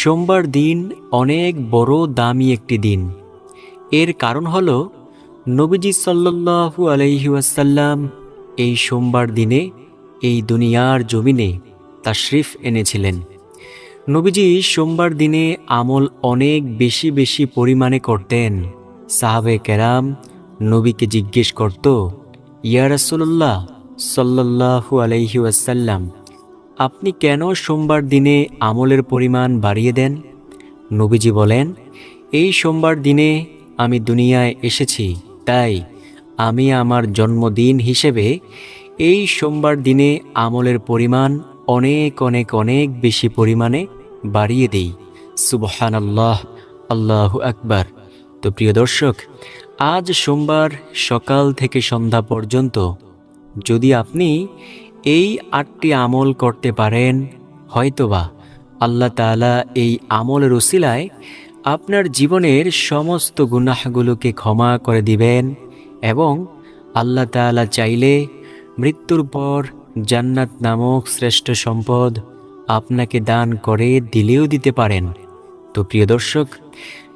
সোমবার দিন অনেক বড় দামি একটি দিন। এর কারণ হল, নবীজি সাল্লাল্লাহু আলাইহি ওয়াসাল্লাম এই সোমবার দিনে এই দুনিয়ার জমিনে তাশরিফ এনেছিলেন। নবীজি সোমবার দিনে আমল অনেক বেশি বেশি পরিমাণে করতেন। সাহাবে কেরাম নবীকে জিজ্ঞেস করত, ইয়া আলাইহি ওয়াসাল্লাম আপনি কেন সোমবার দিনে আমলের পরিমাণ বাড়িয়ে দেন? নবীজি বলেন, এই সোমবার দিনে আমি দুনিয়ায় এসেছি, তাই আমি আমার জন্মদিন হিসেবে এই সোমবার দিনে আমলের পরিমাণ অনেক অনেক অনেক বেশি পরিমাণে বাড়িয়ে দেই। সুবহান আল্লাহ আল্লাহ আকবার। তো প্রিয় দর্শক, আজ সোমবার সকাল থেকে সন্ধ্যা পর্যন্ত যদি আপনি এই আটটি আমল করতে পারেন, হয়তোবা আল্লাহ তাআলা এই আমলের ওসিলায় আপনার জীবনের সমস্ত গুনাহগুলোকে ক্ষমা করে দিবেন এবং আল্লাহ তাআলা চাইলে মৃত্যুর পর জান্নাত নামক শ্রেষ্ঠ সম্পদ আপনাকে দান করে দিলেও দিতে পারেন। তো প্রিয় দর্শক,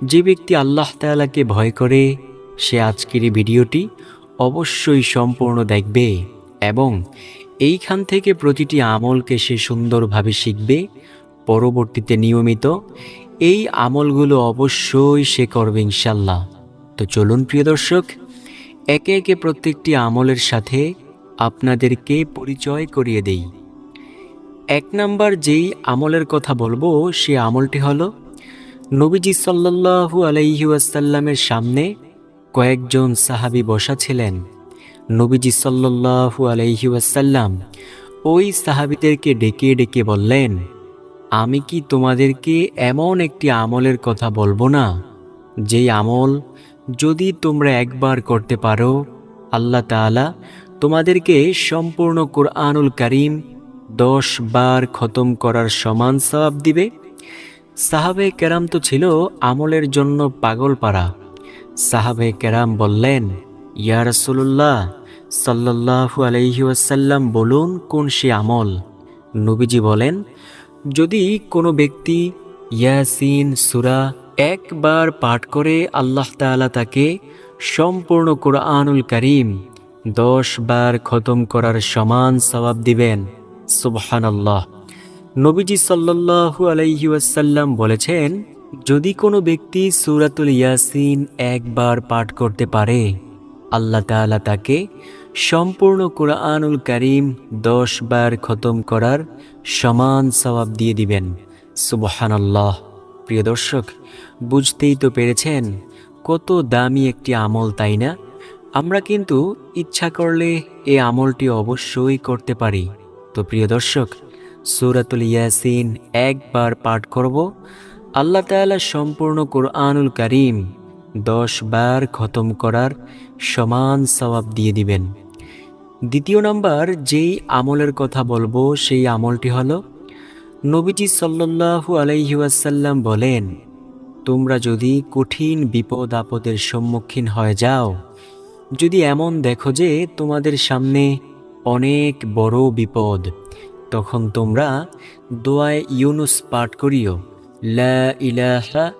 যে ব্যক্তি আল্লাহ তাআলাকে ভয় করে, সে আজকের এই ভিডিওটি অবশ্যই সম্পূর্ণ দেখবে এবং এইখান থেকে প্রতিটি আমলকে সে সুন্দরভাবে শিখবে, পরবর্তীতে নিয়মিত এই আমলগুলো অবশ্যই সে করবে ইনশাল্লাহ তো চলুন প্রিয় দর্শক, একে একে প্রত্যেকটি আমলের সাথে আপনাদেরকে পরিচয় করিয়ে দেই। এক নাম্বার যেই আমলের কথা বলব, সে আমলটি হলো, নবীজি সাল্লাল্লাহু আলাইহি ওয়াসাল্লামের সামনে কয়েকজন সাহাবী বসা ছিলেন। নবীজি সাল্লাল্লাহু আলাইহি ওয়াসাল্লাম ওই সাহাবিদেরকে ডেকে ডেকে বললেন, আমি কি তোমাদেরকে এমন একটি আমলের কথা বলব না? যেই আমল যদি তোমরা একবার করতে পারো, আল্লাহ তাআলা তোমাদেরকে সম্পূর্ণ কোরআনুল কারীম দশ বার খতম করার সমান সওয়াব দিবে। সাহাবে কেরাম তো ছিল আমলের জন্য পাগল পারা সাহাবে কেরাম বললেন, ইয়া সাল্লাল্লাহু আলাইহি বলুন, কোন সে আমল? নবীজি বলেন, যদি কোনো ব্যক্তি ইয়াসিন সুরা একবার পাঠ করে আল্লাহ তাআলা তাকে সম্পূর্ণ কোরআনুল করিম দশ বার খতম করার সমান সওয়াব দিবেন। সুবহানাল্লাহ। নবীজি সাল্লাল্লাহু আলাইহি ওয়াসাল্লাম বলেছেন, যদি কোনো ব্যক্তি সুরাতুল ইয়াসিন একবার পাঠ করতে পারে, আল্লাহ তাআলা তাকে সম্পূর্ণ কোরআনুল কারীম দশ বার খতম করার সমান সওয়াব দিয়ে দিবেন। সুবহানাল্লাহ। প্রিয় দর্শক, বুঝতেই তো পেরেছেন কত দামি একটি আমল, তাই না? আমরা কিন্তু ইচ্ছা করলে এই আমলটি অবশ্যই করতে পারি। তো প্রিয় দর্শক, সূরাতুল ইয়াসিন একবার পাঠ করব। আল্লাহ তাআলা সম্পূর্ণ কোরআনুল কারীম দশ বার খতম করার সমান সওয়াব দিয়ে দিবেন। দ্বিতীয় নাম্বার, যেই আমলের কথা বলব, সেই আমলটি হলো, নবীজি সাল্লাল্লাহু আলাইহি ওয়াসাল্লাম বলেন, তোমরা যদি কঠিন বিপদ আপদের সম্মুখীন হয়ে যাও, যদি এমন দেখো যে তোমাদের সামনে অনেক বড় বিপদ, তখন তোমরা দোয়ায় ইউনুস পাঠ করিও, লা ইলাহা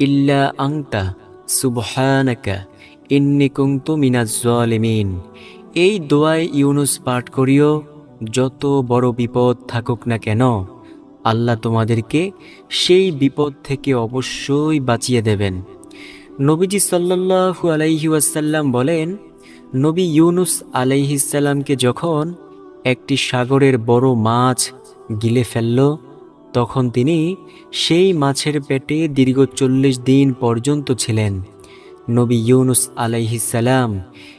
ইল্লা আংতা সুবহানাকা, ইন্নি কুনতু মিনাজ এই দোয়ায় ইউনুস পাঠ করিও, যত বড় বিপদ থাকুক না কেন, আল্লাহ তোমাদেরকে সেই বিপদ থেকে অবশ্যই বাঁচিয়ে দেবেন। নবীজি সাল্লাল্লাহু আলাইহি ওয়াসাল্লাম বলেন, নবী ইউনুস আলাইহিসাল্লামকে যখন একটি সাগরের বড় মাছ গিলে ফেলল, তখন তিনি সেই মাছের পেটে দীর্ঘ চল্লিশ দিন পর্যন্ত ছিলেন। নবী ইউনুস আলাইহিসাল্লাম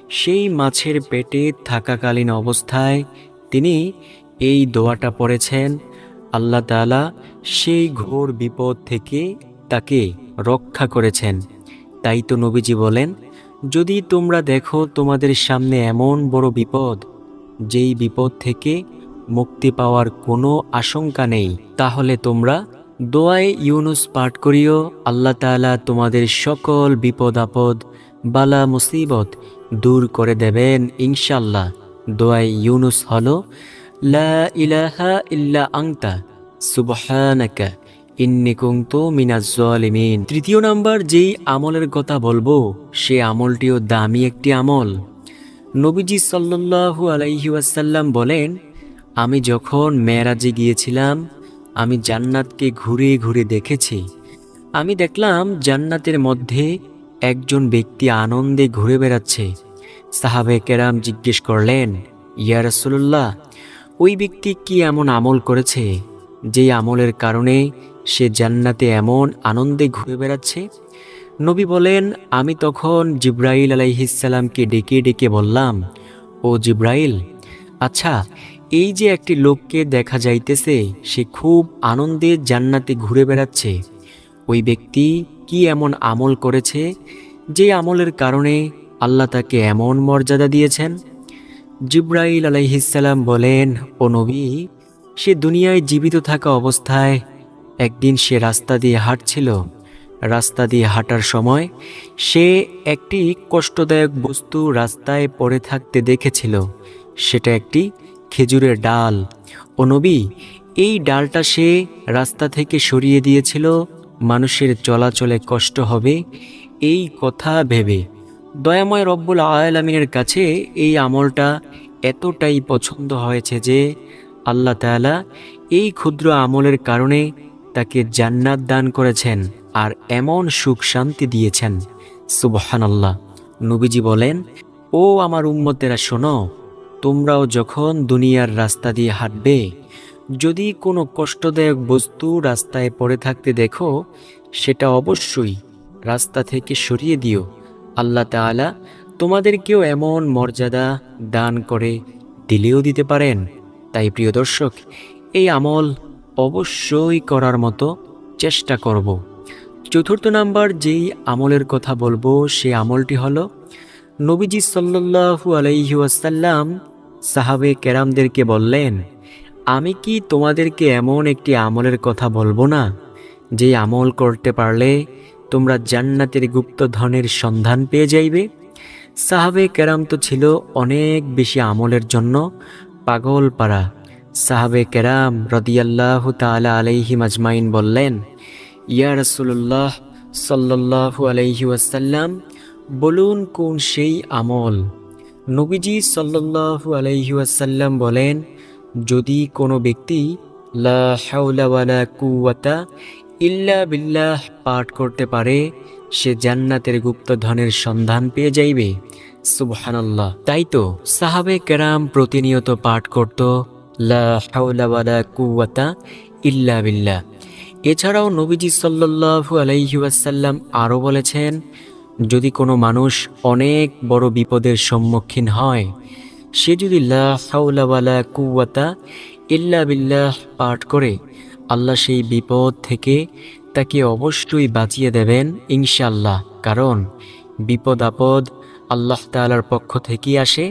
সেই মাছের পেটে থাকাকালীন অবস্থায় তিনি এই দোয়াটা পড়েছেন, আল্লাহ তাআলা সেই ঘোর বিপদ থেকে তাকে রক্ষা করেছেন। তাই তো নবীজি বলেন, যদি তোমরা দেখো তোমাদের সামনে এমন বড় বিপদ, যেই বিপদ থেকে মুক্তি পাওয়ার কোনো আশঙ্কা নেই, তাহলে তোমরা দোয়ায় ইউনুস পাঠ করিও। আল্লাহ তাআলা তোমাদের সকল বিপদ আপদ বালা মুসিবত দূর করে দেবেন ইনশাল্লাহ দোয়াই ইউনুস হলো, লা ইলাহা ইল্লা আংতা তৃতীয় নাম্বার, যেই আমলের কথা বলব, সে আমলটিও দামি একটি আমল। নবীজি সাল্লাল্লাহু আলাইহি ওয়াসাল্লাম বলেন, আমি যখন মেরাজে গিয়েছিলাম, আমি জান্নাতকে ঘুরে ঘুরে দেখেছি। আমি দেখলাম জান্নাতের মধ্যে একজন ব্যক্তি আনন্দে ঘুরে বেড়াচ্ছে। সাহাবে কেরাম জিজ্ঞেস করলেন, ইয়া রাসূলুল্লাহ, ওই ব্যক্তি কি এমন আমল করেছে যেই আমলের কারণে সে জান্নাতে এমন আনন্দে ঘুরে বেড়াচ্ছে? নবী বলেন, আমি তখন জিব্রাইল আলাইহিসাল্লামকে ডেকে ডেকে বললাম, ও জিব্রাইল আচ্ছা এই যে একটি লোককে দেখা যাইতেছে, সে খুব আনন্দে জান্নাতে ঘুরে বেড়াচ্ছে। ওই ব্যক্তি কি এমন আমল করেছে যে আমলের কারণে আল্লাহ তাকে এমন মর্যাদা দিয়েছেন? জিব্রাইল আলাইহিসাল্লাম বলেন, ও নবী, সে দুনিয়ায় জীবিত থাকা অবস্থায় একদিন সে রাস্তা দিয়ে হাঁটছিল। রাস্তা দিয়ে হাঁটার সময় সে একটি কষ্টদায়ক বস্তু রাস্তায় পড়ে থাকতে দেখেছিল। সেটা একটি খেজুরের ডাল। ও নবী, এই ডালটা সে রাস্তা থেকে সরিয়ে দিয়েছিল মানুষের চলাচলে কষ্ট হবে, এই কথা ভেবে দয়াময় রব্বুল আয়ালামিনের কাছে এই আমলটা এতটাই পছন্দ হয়েছে যে আল্লাহ তাআলা এই ক্ষুদ্র আমলের কারণে তাকে জান্নাত দান করেছেন আর এমন সুখ শান্তি দিয়েছেন। সুবহানাল্লাহ। নবীজি বলেন, ও আমার উম্মতেরা শোনো, তোমরাও যখন দুনিয়ার রাস্তা দিয়ে হাঁটবে যদি কোনো কষ্টদায়ক বস্তু রাস্তায় পড়ে থাকতে দেখো, সেটা অবশ্যই রাস্তা থেকে সরিয়ে দিও। আল্লাহ তাআলা তোমাদেরকেও এমন মর্যাদা দান করে দিলেও দিতে পারেন। তাই প্রিয় দর্শক, এই আমল অবশ্যই করার মতো চেষ্টা করব। চতুর্থ নাম্বার যেই আমলের কথা বলব, সেই আমলটি হলো, নবীজি সাল্লাল্লাহু আলাইহি ওয়াসাল্লাম সাহাবে কেরামদেরকে বললেন আমি কি তোমাদেরকে এমন একটি আমলের কথা বলব না, যে আমল করতে পারলে তোমরা জান্নাতের গুপ্ত ধনের সন্ধান পেয়ে যাইবে? সাহাবে কেরাম তো ছিল অনেক বেশি আমলের জন্য পাগল পাড়া সাহাবে কেরাম রদিয়াল্লাহ তালা আলাইহি মাজমাইন বললেন, ইয়া রসুল্লাহ সাল্লাল্লাহু আলাইহি বলুন কোন সেই আমল? নবীজি সাল্লাল্লাহু আলাইহি ওয়াসাল্লাম বলেন যদি কোনো ব্যক্তি লা কুওয়াতা ইল্লা বিল্লাহ পাঠ করতে পারে, সে জান্নাতের গুপ্ত ধনের সন্ধান পেয়ে যাইবে। সুবহানাল্লাহ। তাই তো সাহাবে কেরাম প্রতিনিয়ত পাঠ করত, লা কুওয়াতা ইল্লা বিল্লাহ। এছাড়াও নবীজি সাল্লাল্লাহু আলাইহি ওয়াসাল্লাম আরও বলেছেন, যদি কোনো মানুষ অনেক বড় বিপদের সম্মুখীন হয় সে যদি ওয়ালা ইল্লা বিল্লাহ পাঠ করে আল্লাহ সেই বিপদ থেকে তাকে অবশ্যই বাঁচিয়ে দেবেন ইনশাল্লাহ কারণ বিপদ আপদ আল্লাহ তাআলার পক্ষ থেকেই আসে,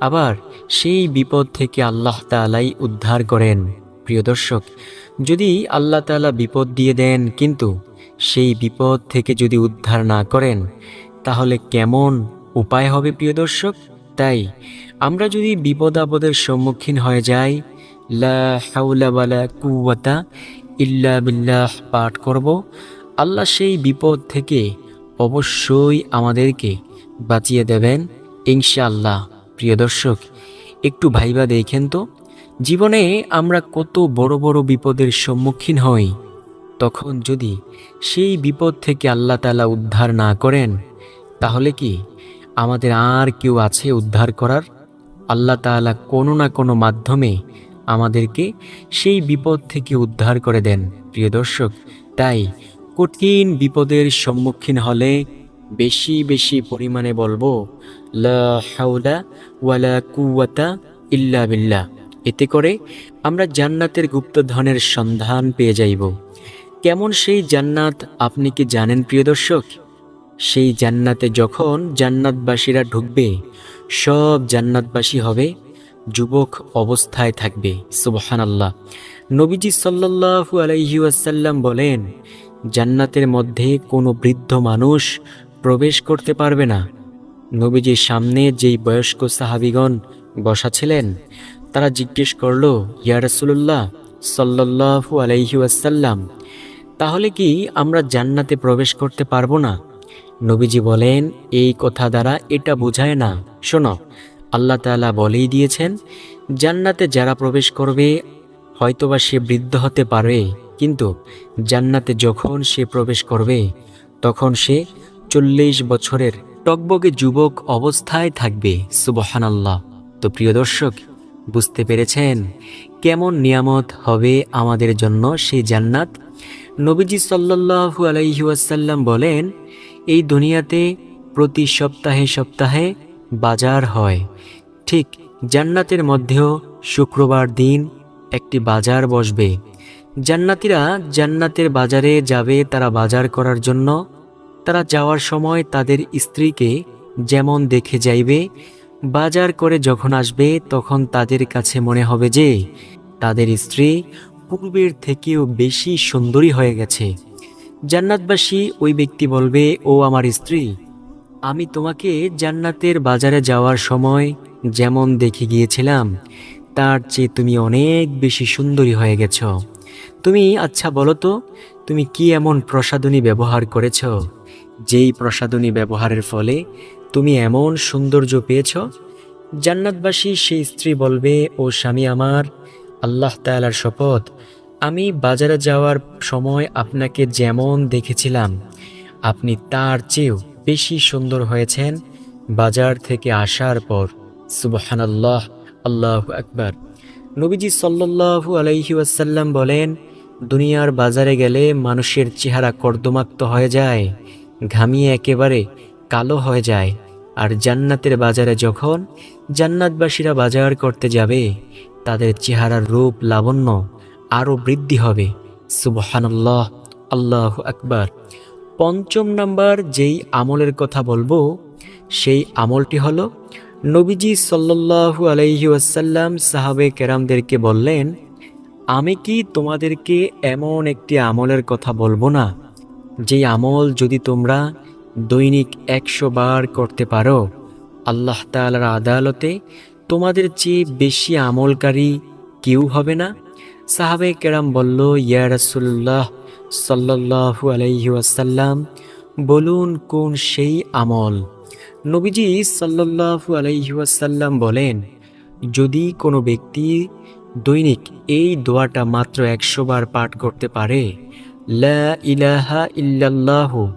আবার সেই বিপদ থেকে আল্লাহ তাআলাই উদ্ধার করেন। প্রিয় দর্শক, যদি আল্লাহ তাআলা বিপদ দিয়ে দেন, কিন্তু সেই বিপদ থেকে যদি উদ্ধার না করেন, তাহলে কেমন উপায় হবে প্রিয় দর্শক? তাই আমরা যদি বিপদ আপদের সম্মুখীন হয়ে যাই, লা কুওয়াতা ইল্লা বিল্লাহ পাঠ করব। আল্লাহ সেই বিপদ থেকে অবশ্যই আমাদেরকে বাঁচিয়ে দেবেন, ইনশাআল্লাহ। প্রিয় দর্শক, একটু ভাইবা দেখেন তো, জীবনে আমরা কত বড় বড় বিপদের সম্মুখীন হই। তখন যদি সেই বিপদ থেকে আল্লাহ তালা উদ্ধার না করেন, তাহলে কি আমাদের আর কেউ আছে উদ্ধার করার? আল্লাহ তাআলা কোনো না কোনো মাধ্যমে আমাদেরকে সেই বিপদ থেকে উদ্ধার করে দেন, প্রিয় দর্শক। তাই কঠিন বিপদের সম্মুখীন হলে বেশি বেশি পরিমাণে বলব, লা হাওলা ওয়ালা কুওয়াতা ইল্লা বিল্লাহ। এতে করে আমরা জান্নাতের গুপ্তধনের সন্ধান পেয়ে যাইব। কেমন সেই জান্নাত আপনি কি জানেন, প্রিয় দর্শক? সেই জান্নাতে যখন জান্নাতবাসীরা ঢুকবে, সব জান্নাতবাসী হবে, যুবক অবস্থায় থাকবে। সুবহান আল্লাহ নবীজি সাল্লাল্লাহু আলাইহি ওয়াসাল্লাম বলেন, জান্নাতের মধ্যে কোনো বৃদ্ধ মানুষ প্রবেশ করতে পারবে না। নবীজির সামনে যেই বয়স্ক সাহাবিগণ বসা ছিলেন, তারা জিজ্ঞেস করল, ইয়া রাসূলুল্লাহ সাল্লাল্লাহু আলাইহি ওয়াসাল্লাম, তাহলে কি আমরা জান্নাতে প্রবেশ করতে পারব না? নবীজি বলেন, এই কথা দ্বারা এটা বোঝায় না। শোনো, আল্লাহ তাআলা বলেই দিয়েছেন, জান্নাতে যারা প্রবেশ করবে, হয়তোবা সে বৃদ্ধ হতে পারে, কিন্তু জান্নাতে যখন সে প্রবেশ করবে, তখন সে চল্লিশ বছরের টকবগে যুবক অবস্থায় থাকবে। সুবহানাল্লাহ। তো প্রিয় দর্শক, বুঝতে পেরেছেন কেমন নিয়ামত হবে আমাদের জন্য সেই জান্নাত? নবীজি সাল্লাল্লাহু আলাইহি ওয়াসাল্লাম বলেন এই দুনিয়াতে প্রতি সপ্তাহে সপ্তাহে বাজার হয়। ঠিক জান্নাতের মধ্যেও শুক্রবার দিন একটি বাজার বসবে। জান্নাতিরা জান্নাতের বাজারে যাবে তারা বাজার করার জন্য। তারা যাওয়ার সময় তাদের স্ত্রীকে যেমন দেখে যাইবে, বাজার করে যখন আসবে তখন তাদের কাছে মনে হবে যে, তাদের স্ত্রী পূর্বের থেকেও বেশি সুন্দরী হয়ে গেছে। জান্নাতবাসী ওই ব্যক্তি বলবে, ও আমার স্ত্রী, আমি তোমাকে জান্নাতের বাজারে যাওয়ার সময় যেমন দেখে গিয়েছিলাম, তার চেয়ে তুমি অনেক বেশি সুন্দরী হয়ে গেছ। তুমি আচ্ছা বলো তো, তুমি কি এমন প্রসাধনী ব্যবহার করেছ? যেই প্রসাধনী ব্যবহারের ফলে তুমি এমন সৌন্দর্য পেয়েছ? জান্নাতবাসী সেই স্ত্রী বলবে, ও স্বামী আমার, আল্লাহ তাআলার শপথ আমি বাজারে যাওয়ার সময় আপনাকে যেমন দেখেছিলাম, আপনি তার চেয়েও বেশি সুন্দর হয়েছেন বাজার থেকে আসার পর। সুবহানাল্লাহ, আল্লাহ আকবার। নবীজি সাল্লাল্লাহু আলাইহি ওয়াসাল্লাম বলেন, দুনিয়ার বাজারে গেলে মানুষের চেহারা কর্দমাক্ত হয়ে যায় ঘামিয়ে একেবারে কালো হয়ে যায়। আর জান্নাতের বাজারে যখন জান্নাতবাসীরা বাজার করতে যাবে, তাদের চেহারার রূপ লাবণ্য আরও বৃদ্ধি হবে। সুবহানাল্লাহ, আল্লাহ আকবার। পঞ্চম নাম্বার যেই আমলের কথা বলব, সেই আমলটি হলো, নবীজি সাল্লাল্লাহু আলাইহি ওয়াসাল্লাম সাহাবে কেরামদেরকে বললেন, আমি কি তোমাদেরকে এমন একটি আমলের কথা বলব না? যেই আমল যদি তোমরা দৈনিক একশো বার করতে পারো, আল্লাহ তাআলার আদালতে তোমাদের চেয়ে বেশি আমলকারী কেউ হবে না? সাহাবে কেরাম বলল, ইয়া রাসূলুল্লাহ সাল্লাল্লাহু আলাইহি বলুন কোন সেই আমল? নবীজি সাল্লাল্লাহু আলাইহি বলেন, যদি কোনো ব্যক্তি দৈনিক এই দোয়াটা মাত্র একশো বার পাঠ করতে পারে, লা ইলাহা ইল্লাল্লাহু,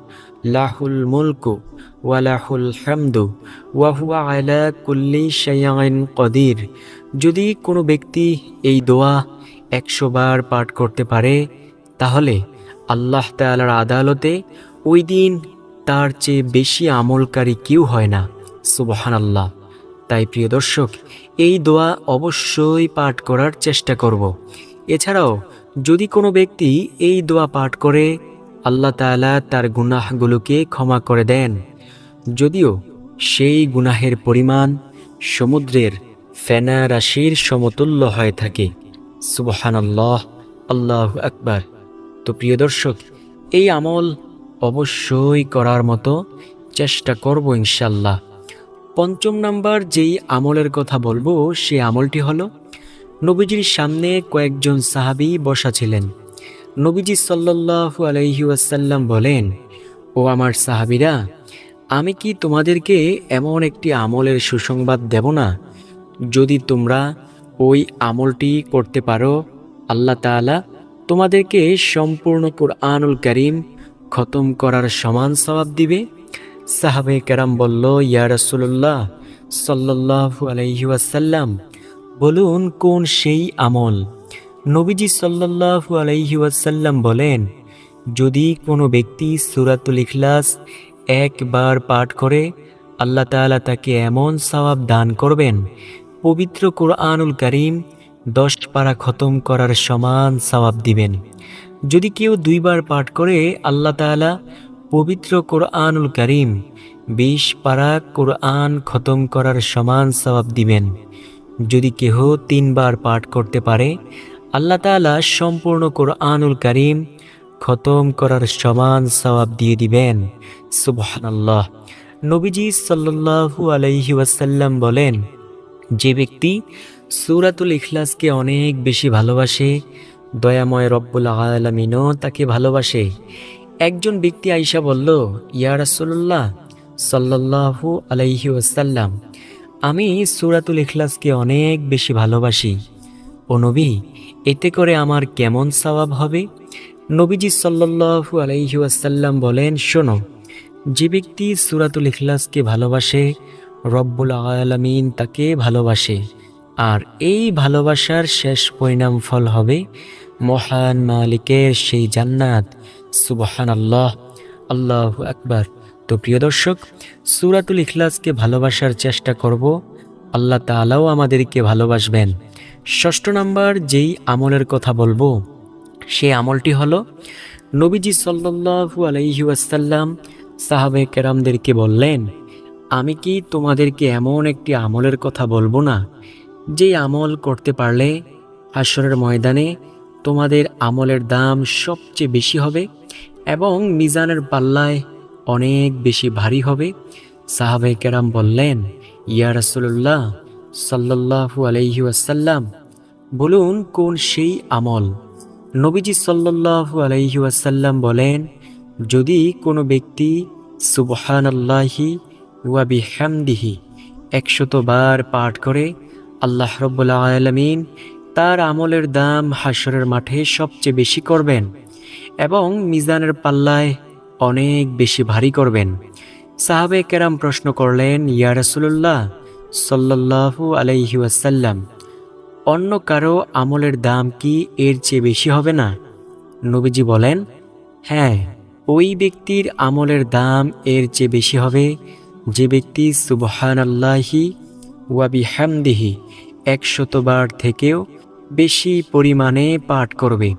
লাহুল মুলকু ওয়ালাহুল হামদু ওয়াহুয়া আলা কুল্লি শাইআইন কদির। যদি কোনো ব্যক্তি এই দোয়া একশো বার পাঠ করতে পারে, তাহলে আল্লাহ তাআলার আদালতে ওই দিন তার চেয়ে বেশি আমলকারী কেউ হয় না। সুবহান আল্লাহ তাই প্রিয় দর্শক, এই দোয়া অবশ্যই পাঠ করার চেষ্টা করব। এছাড়াও, যদি কোনো ব্যক্তি এই দোয়া পাঠ করে, আল্লাহ তাআলা তার গুনাহগুলোকে ক্ষমা করে দেন। যদিও সেই গুনাহের পরিমাণ সমুদ্রের ফেনা রাশির সমতুল্য হয়ে থাকে। সুবহানাল্লাহ, আল্লাহ আকবার। তো প্রিয় দর্শক, এই আমল অবশ্যই করার মতো চেষ্টা করব ইনশাল্লাহ পঞ্চম নাম্বার যেই আমলের কথা বলব, সে আমলটি হলো, নবীজির সামনে কয়েকজন সাহাবী বসা ছিলেন। নবীজি সাল্লাল্লাহু আলাইহি ওয়াসাল্লাম বলেন, ও আমার সাহাবীরা, আমি কি তোমাদেরকে এমন একটি আমলের সুসংবাদ দেব না? যদি তোমরা ওই আমলটি করতে পারো। আল্লাহ তাআলা তোমাদেরকে সম্পূর্ণ কুরআনুল করিম খতম করার সমান সওয়াব দিবে। সাহাবে কেরাম বলল, ইয়া রাসূলুল্লাহ সাল্লাল্লাহু আলাইহি বলুন কোন সেই আমল? নবীজি সাল্লাল্লাহু আলাইহি ওয়াসাল্লাম বলেন, যদি কোনো ব্যক্তি সুরাতুল ইখলাস একবার পাঠ করে, আল্লাহ তাআলা তাকে এমন সওয়াব দান করবেন পবিত্র কোরআনুল করিম দশ পারা খতম করার সমান সওয়াব দিবেন। যদি কেউ দুইবার পাঠ করে, আল্লাহ তাআলা পবিত্র কোরআনুল করিম বিশ পারা কোরআন খতম করার সমান সওয়াব দিবেন। যদি কেহ তিনবার পাঠ করতে পারে, আল্লাহ তাআলা সম্পূর্ণ কোরআনুল করিম খতম করার সমান সওয়াব দিয়ে দিবেন। সুবহানাল্লাহ। নবীজি সাল্লাল্লাহু আলাইহি ওয়াসাল্লাম বলেন যে ব্যক্তি সুরাতুল ইখলাসকে অনেক বেশি ভালোবাসে, দয়াময় রব্বুল আলমিনও তাকে ভালোবাসে। একজন ব্যক্তি আইসা বলল, ইয়া রাসূলুল্লাহ সাল্লাল্লাহু আলাইহি ওয়াসাল্লাম, আমি সুরাতুল ইখলাসকে অনেক বেশি ভালোবাসি। ও নবী, এতে করে আমার কেমন সওয়াব হবে? নবীজি সাল্লাল্লাহু আলাইহি ওয়াসাল্লাম বলেন, শোনো, যে ব্যক্তি সুরাতুল ইখলাসকে ভালোবাসে রব্বুল আলামিন তাকে ভালোবাসে। আর এই ভালোবাসার শেষ পরিণাম ফল হবে মহান মালিকের সেই জান্নাত। সুবহান আল্লাহ আল্লাহ আকবার। তো প্রিয় দর্শক, সুরাতুল ইখলাসকে ভালোবাসার চেষ্টা করব। আল্লাহ তাআলাও আমাদেরকে ভালোবাসবেন। ষষ্ঠ নাম্বার যেই আমলের কথা বলব, সেই আমলটি হলো নবীজি সাল্লাল্লাহু আলাইহি ওয়াসাল্লাম সাহাবে কেরামদেরকে বললেন আমি কি তোমাদেরকে এমন একটি আমলের কথা বলব না, যেই আমল করতে পারলে হাসরের ময়দানে তোমাদের আমলের দাম সবচেয়ে বেশি হবে এবং মিজানের পাল্লায় অনেক বেশি ভারী হবে? সাহাবে কেরাম বললেন, ইয়া রাসূলুল্লাহ সাল্লাল্লাহু আলাইহি ওয়াসাল্লাম, বলুন কোন সেই আমল? নবীজি সাল্লাল্লাহু আলাইহি ওয়াসাল্লাম বলেন, যদি কোনো ব্যক্তি সুবহানাল্লাহি ওয়া বিহামদিহি। একশত বার পাঠ করে আল্লাহ রব্বুল আলামিন তার আমলের দাম হাসরের মাঠে সবচেয়ে বেশি করবেন এবং মিজানের পাল্লায় অনেক বেশি ভারী করবেন। সাহাবে কেরাম প্রশ্ন করলেন, ইয়া রাসূলুল্লাহ সাল্লাল্লাহু আলাইহি ওয়াসাল্লাম, অন্য কারও আমলের দাম কি এর চেয়ে বেশি হবে না? নবীজি বলেন হ্যাঁ ওই ব্যক্তির আমলের দাম এর চেয়ে বেশি হবে যে ব্যক্তি সুবহান আল্লাহি ওয়াবি হ্যামদিহি একশতবার থেকেও বেশি পরিমাণে পাঠ করবে।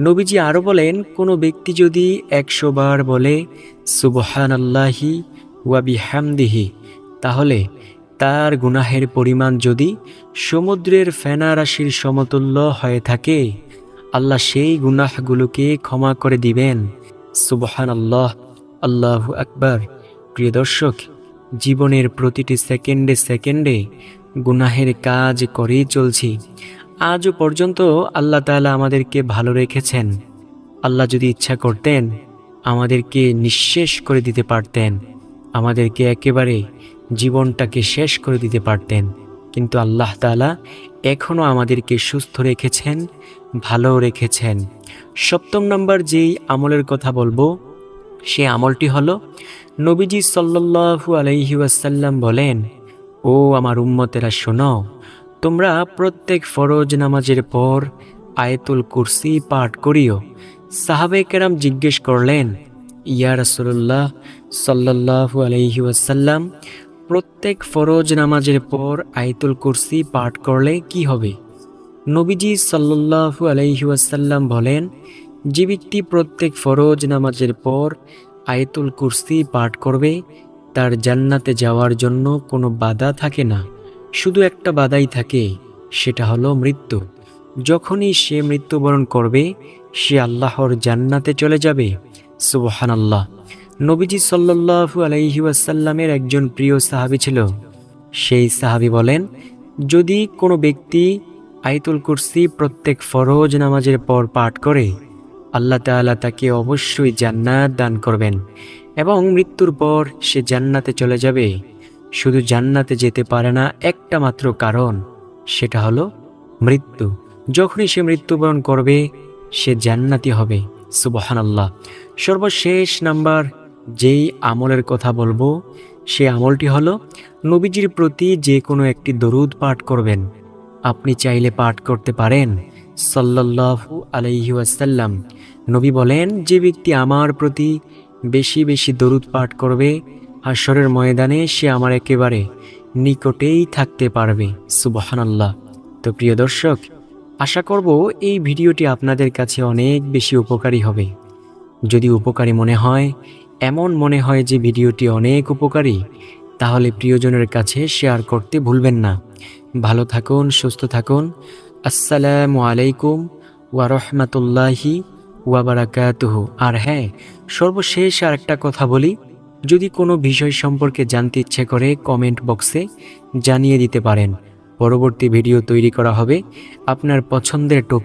নবীজি আরও বলেন, কোনো ব্যক্তি যদি একশো বার বলে সুবহান আল্লাহি ওয়াবি হ্যামদিহি তাহলে তার গুনাহের পরিমাণ যদি সমুদ্রের ফেনা রাশির সমতুল্য হয়ে থাকে, আল্লাহ সেই গুনাহগুলোকে ক্ষমা করে দিবেন। সুবহান আল্লাহ আল্লাহ আকবার। প্রিয় দর্শক জীবনের প্রতিটি সেকেন্ডে সেকেন্ডে গুনাহের কাজ করেই চলছি। আজও পর্যন্ত আল্লাহ তাআলা আমাদেরকে ভালো রেখেছেন। আল্লাহ যদি ইচ্ছা করতেন, আমাদেরকে নিঃশেষ করে দিতে পারতেন। আমাদেরকে একেবারে জীবনটাকে শেষ করে দিতে পারতেন। কিন্তু আল্লাহ তাআলা এখনও আমাদেরকে সুস্থ রেখেছেন, ভালো রেখেছেন। সপ্তম নম্বর যেই আমলের কথা বলব সে আমলটি হলো, নবীজি সাল্লাল্লাহু আলাইহি ওয়াসাল্লাম বলেন, ও আমার উম্মতেরা, শোনো, তোমরা প্রত্যেক ফরজ নামাজের পর আয়তুল কুরসি পাঠ করিও। সাহাবে কেরাম জিজ্ঞেস করলেন, ইয়া রাসূলুল্লাহ সাল্লাল্লাহু আলাইহি ওয়াসাল্লাম, প্রত্যেক ফরজ নামাজের পর আয়তুল কুরসি পাঠ করলে কি হবে? নবীজি সাল্লাল্লাহু আলাইহি ওয়াসাল্লাম বলেন যে ব্যক্তি প্রত্যেক ফরজ নামাজের পর আয়তুল কুরসি পাঠ করবে, তার জান্নাতে যাওয়ার জন্য কোনো বাধা থাকে না। শুধু একটা বাধাই থাকে, সেটা হলো মৃত্যু। যখনই সে মৃত্যুবরণ করবে, সে আল্লাহর জান্নাতে চলে যাবে। সুবহান আল্লাহ নবীজি সাল্লাল্লাহু আলাইহি ওয়াসাল্লামের একজন প্রিয় সাহাবী ছিল। সেই সাহাবী বলেন, যদি কোনো ব্যক্তি আয়তুল কুরসি প্রত্যেক ফরজ নামাজের পর পাঠ করে আল্লাহ তাআলা তাকে অবশ্যই জান্নাত দান করবেন এবং মৃত্যুর পর সে জান্নাতে চলে যাবে। শুধু জান্নাতে যেতে পারে না, একটা মাত্র কারণ, সেটা হলো মৃত্যু। যখনই সে মৃত্যুবরণ করবে, সে জান্নাতি হবে। সুবহান আল্লাহ সর্বশেষ নাম্বার, যেই আমলের কথা বলব, সে আমলটি হলো নবীজির প্রতি যে কোনো একটি দরুদ পাঠ করবেন। আপনি চাইলে পাঠ করতে পারেন। সাল্লাল্লাহু আলাইহি ওয়াসাল্লাম। নবী বলেন, যে ব্যক্তি আমার প্রতি বেশি বেশি দরুদ পাঠ করবে হাসরের ময়দানে সে আমার একেবারে নিকটেই থাকতে পারবে। সুবহানাল্লাহ। তো প্রিয় দর্শক, আশা করব এই ভিডিওটি আপনাদের কাছে অনেক বেশি উপকারী হবে। যদি উপকারী মনে হয়, এমন মনে হয় যে ভিডিওটি অনেক উপকারী, তাহলে প্রিয়জনের কাছে শেয়ার করতে ভুলবেন না। ভালো থাকুন, সুস্থ থাকুন। আসসালামু আলাইকুম ওয়া ওয়াবারাকাতুহ ওয়াবারাকাতুহু আর হ্যাঁ সর্বশেষ আর একটা কথা বলি, যদি কোনো বিষয় সম্পর্কে জানতে ইচ্ছে করে কমেন্ট বক্সে জানিয়ে দিতে পারেন। পরবর্তী ভিডিও তৈরি করা হবে আপনার পছন্দের টপিক